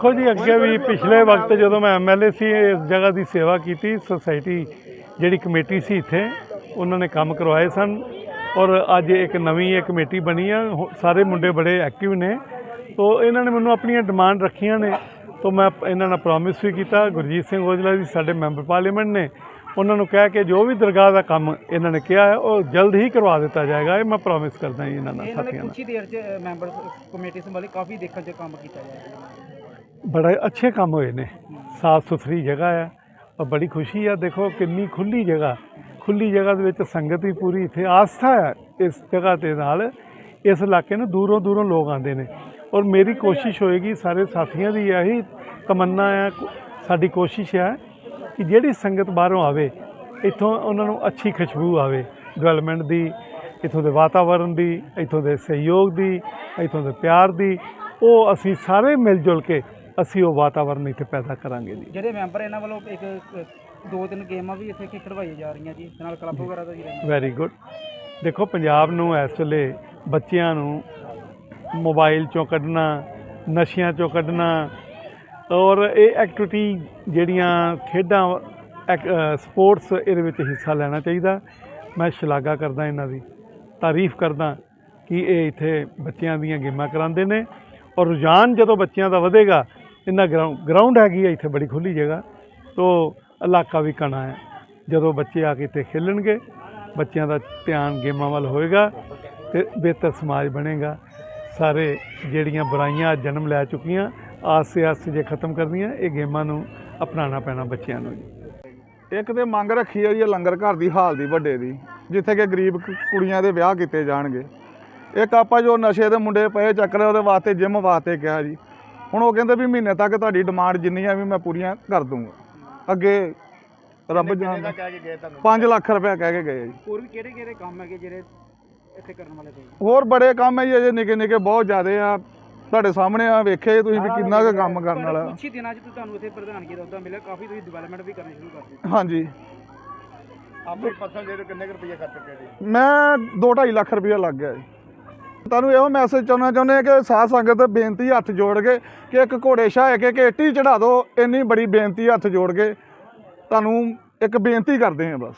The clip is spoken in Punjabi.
ਦੇਖੋ ਜੀ ਅੱਗੇ ਵੀ ਪਿਛਲੇ ਵਕਤ ਜਦੋਂ ਮੈਂ ਐਮਐਲਏ ਸੀ ਇਸ ਜਗ੍ਹਾ ਦੀ ਸੇਵਾ ਕੀਤੀ ਸੁਸਾਇਟੀ ਜਿਹੜੀ ਕਮੇਟੀ ਸੀ ਇੱਥੇ ਉਹਨਾਂ ਨੇ ਕੰਮ ਕਰਵਾਏ ਸਨ ਔਰ ਅੱਜ ਇੱਕ ਨਵੀਂ ਇਹ ਕਮੇਟੀ ਬਣੀ ਆ ਸਾਰੇ ਮੁੰਡੇ ਬੜੇ ਐਕਟਿਵ ਨੇ। ਤੋ ਇਹਨਾਂ ਨੇ ਮੈਨੂੰ ਆਪਣੀਆਂ ਡਿਮਾਂਡ ਰੱਖੀਆਂ ਨੇ ਤੋ ਮੈਂ ਇਹਨਾਂ ਨਾਲ ਪ੍ਰੋਮਿਸ ਵੀ ਕੀਤਾ। ਗੁਰਜੀਤ ਸਿੰਘ ਔਜਲਾ ਜੀ ਸਾਡੇ ਮੈਂਬਰ ਪਾਰਲੀਮੈਂਟ ਨੇ ਉਹਨਾਂ ਨੂੰ ਕਹਿ ਕੇ ਜੋ ਵੀ ਦਰਗਾਹ ਦਾ ਕੰਮ ਇਹਨਾਂ ਨੇ ਕਿਹਾ ਹੈ ਉਹ ਜਲਦ ਹੀ ਕਰਵਾ ਦਿੱਤਾ ਜਾਏਗਾ। ਇਹ ਮੈਂ ਪ੍ਰੋਮਿਸ ਕਰਦਾ ਜੀ ਇਹਨਾਂ ਨਾਲ ਸਾਥੀਆਂ ਨਾਲ। ਹੀ ਦੇਰ ਚ ਮੈਂਬਰ ਕਮੇਟੀ ਸੰਭਾਲੀ ਕਾਫੀ ਦੇਖਣ ਚ ਕੰਮ ਕੀਤਾ ਜਾਏਗਾ। ਬੜੇ ਅੱਛੇ ਕੰਮ ਹੋਏ ਨੇ। ਸਾਫ਼ ਸੁਥਰੀ ਜਗ੍ਹਾ ਆ। ਔਰ ਬੜੀ ਖੁਸ਼ੀ ਆ। ਦੇਖੋ ਕਿੰਨੀ ਖੁੱਲੀ ਜਗ੍ਹਾ। ਖੁੱਲੀ ਜਗ੍ਹਾ ਦੇ ਵਿੱਚ ਸੰਗਤ ਵੀ ਪੂਰੀ ਇੱਥੇ ਆਸਥਾ ਹੈ ਇਸ ਜਗ੍ਹਾ ਦੇ ਨਾਲ। ਇਸ ਇਲਾਕੇ ਨੂੰ ਦੂਰੋਂ ਦੂਰੋਂ ਲੋਕ ਆਉਂਦੇ ਨੇ। ਔਰ ਮੇਰੀ ਕੋਸ਼ਿਸ਼ ਹੋਏਗੀ ਸਾਰੇ ਸਾਥੀਆਂ ਦੀ ਇਹੀ ਤਮੰਨਾ ਆ। ਸਾਡੀ ਕੋਸ਼ਿਸ਼ ਹੈ ਕਿ ਜਿਹੜੀ ਸੰਗਤ ਬਾਹਰੋਂ ਆਵੇ, ਇੱਥੋਂ ਉਹਨਾਂ ਨੂੰ ਅੱਛੀ ਖੁਸ਼ਬੂ ਆਵੇ। ਡਿਵੈਲਪਮੈਂਟ ਦੀ, ਇੱਥੋਂ ਦੇ ਵਾਤਾਵਰਣ ਦੀ, ਇੱਥੋਂ ਦੇ ਸਹਿਯੋਗ ਦੀ, ਇੱਥੋਂ ਦੇ ਪਿਆਰ ਦੀ। ਉਹ ਅਸੀਂ ਸਾਰੇ ਮਿਲ ਜੁਲ ਕੇ ਅਸੀਂ ਉਹ ਵਾਤਾਵਰਣ ਇੱਥੇ ਪੈਦਾ ਕਰਾਂਗੇ ਜੀ। ਜਿਹੜੇ ਮੈਂਬਰ ਇਹਨਾਂ ਵੱਲੋਂ ਇੱਕ ਦੋ ਤਿੰਨ ਗੇਮਾਂ ਵੀ ਇੱਥੇ ਖਿਡਵਾਈਆਂ ਜਾ ਰਹੀਆਂ ਜੀ ਨਾਲ ਕਲੱਬ ਵਗੈਰਾ ਦਾ ਜੀ ਵੈਰੀ ਗੁੱਡ ਦੇਖੋ ਪੰਜਾਬ ਨੂੰ ਇਸ ਵੇਲੇ ਬੱਚਿਆਂ ਨੂੰ ਮੋਬਾਈਲ ਚੋਂ ਕੱਢਣਾ ਨਸ਼ਿਆਂ ਚੋਂ ਕੱਢਣਾ ਔਰ ਇਹ ਐਕਟੀਵਿਟੀ ਜਿਹੜੀਆਂ ਖੇਡਾਂ ਸਪੋਰਟਸ ਇਹਦੇ ਵਿੱਚ ਹਿੱਸਾ ਲੈਣਾ ਚਾਹੀਦਾ। ਮੈਂ ਸ਼ਲਾਘਾ ਕਰਦਾ ਇਹਨਾਂ ਦੀ ਤਾਰੀਫ ਕਰਦਾ ਕਿ ਇਹ ਇੱਥੇ ਬੱਚਿਆਂ ਦੀਆਂ ਗੇਮਾਂ ਕਰਾਉਂਦੇ ਨੇ ਔਰ ਰੁਝਾਨ ਜਦੋਂ ਬੱਚਿਆਂ ਦਾ ਵਧੇਗਾ ਇਹਨਾਂ ਗਰਾਊਂਡ ਗਰਾਊਂਡ ਹੈਗੀ ਹੈ ਇੱਥੇ ਬੜੀ ਖੁੱਲੀ ਜਗ੍ਹਾ। ਤੋ ਇਲਾਕਾ ਵੀ ਕਣਾ ਹੈ ਜਦੋਂ ਬੱਚੇ ਆ ਕੇ ਇੱਥੇ ਖੇਲਣਗੇ, ਬੱਚਿਆਂ ਦਾ ਧਿਆਨ ਗੇਮਾਂ ਵੱਲ ਹੋਏਗਾ ਤੇ ਬਿਹਤਰ ਸਮਾਜ ਬਣੇਗਾ। ਸਾਰੇ ਜਿਹੜੀਆਂ ਬੁਰਾਈਆਂ ਜਨਮ ਲੈ ਚੁੱਕੀਆਂ, ਆਸੇ ਆਸੇ ਜੇ ਖਤਮ ਕਰਨੀਆਂ, ਇਹ ਗੇਮਾਂ ਨੂੰ ਅਪਣਾਉਣਾ ਪੈਣਾ ਬੱਚਿਆਂ ਨੂੰ ਜੀ। ਇੱਕ ਤੇ ਮੰਗ ਰੱਖੀ ਹੈ ਜੀ ਲੰਗਰ ਘਰ ਦੀ, ਹਾਲ ਦੀ, ਵੱਡੇ ਦੀ, ਜਿੱਥੇ ਕਿ ਗਰੀਬ ਕੁੜੀਆਂ ਦੇ ਵਿਆਹ ਕੀਤੇ ਜਾਣਗੇ। ਇੱਕ ਆਪਾਂ ਜੋ ਨਸ਼ੇ ਦੇ ਮੁੰਡੇ ਪਏ ਚੱਕਰ ਉਹਦੇ ਵਾਸਤੇ ਜਿਮ ਵਾਸਤੇ ਕਿਹਾ ਜੀ। ਹੁਣ ਉਹ ਕਹਿੰਦੇ ਵੀ ਮਹੀਨੇ ਤੱਕ ਤੁਹਾਡੀ ਡਿਮਾਂਡ ਜਿੰਨੀਆਂ ਵੀ ਮੈਂ ਪੂਰੀਆਂ ਕਰ ਦੂੰਗਾ। ਅੱਗੇ ਰੱਬ ਜਾਣਦਾ। 5 ਲੱਖ ਰੁਪਏ ਕਹਿ ਕੇ ਗਏ ਜੀ। ਹੋਰ ਵੀ ਕਿਹੜੇ ਕਿਹੜੇ ਕੰਮ ਹੈਗੇ ਜਿਹੜੇ ਇੱਥੇ ਕਰਨ ਵਾਲੇ ਤੇ ਹੋਰ ਬੜੇ ਕੰਮ ਹੈ ਜੀ ਅਜੇ ਨਿੱਕੇ ਨਿੱਕੇ ਬਹੁਤ ਜ਼ਿਆਦੇ ਆ। ਤੁਹਾਡੇ ਸਾਹਮਣੇ ਆ ਵੇਖੇ ਤੁਸੀਂ ਵੀ ਕਿੰਨਾ ਕੁ ਕੰਮ ਕਰਨ ਵਾਲਾ। ਕੁਛ ਹੀ ਦਿਨਾਂ ਚ ਤੁਹਾਨੂੰ ਇੱਥੇ ਪ੍ਰਧਾਨਗੀ ਦਾ ਅਹੁਦਾ ਮਿਲਿਆ। ਕਾਫੀ ਤੁਸੀਂ ਡਿਵੈਲਪਮੈਂਟ ਵੀ ਕਰਨੀ ਸ਼ੁਰੂ ਕਰ ਦਿੱਤੀ। ਹਾਂਜੀ। ਆਪਣੀ ਫਸਲ ਜਿਹੜੇ ਕਿੰਨੇ ਰੁਪਏ ਖਰਚ ਚੁੱਕੇ ਜੀ? ਮੈਂ 2.5 ਲੱਖ ਰੁਪਇਆ ਲੱਗ ਗਿਆ ਜੀ। ਤੁਹਾਨੂੰ ਇਹੋ ਮੈਸੇਜ ਚਾਹੁੰਦਾ ਚਾਹੁੰਦੇ ਹਾਂ ਕਿ ਸਾਧ ਸੰਗਤ ਬੇਨਤੀ ਹੱਥ ਜੋੜ ਕੇ ਕਿ ਇੱਕ ਘੋੜੇ ਸ਼ਾਹ ਕੇ ਕਿ ਏਟੀ ਚੜਾ ਦਿਓ, ਇੰਨੀ ਬੜੀ ਬੇਨਤੀ ਹੱਥ ਜੋੜ ਕੇ। ਤੁਹਾਨੂੰ ਇੱਕ ਬੇਨਤੀ ਕਰਦੇ ਹਾਂ ਬਸ।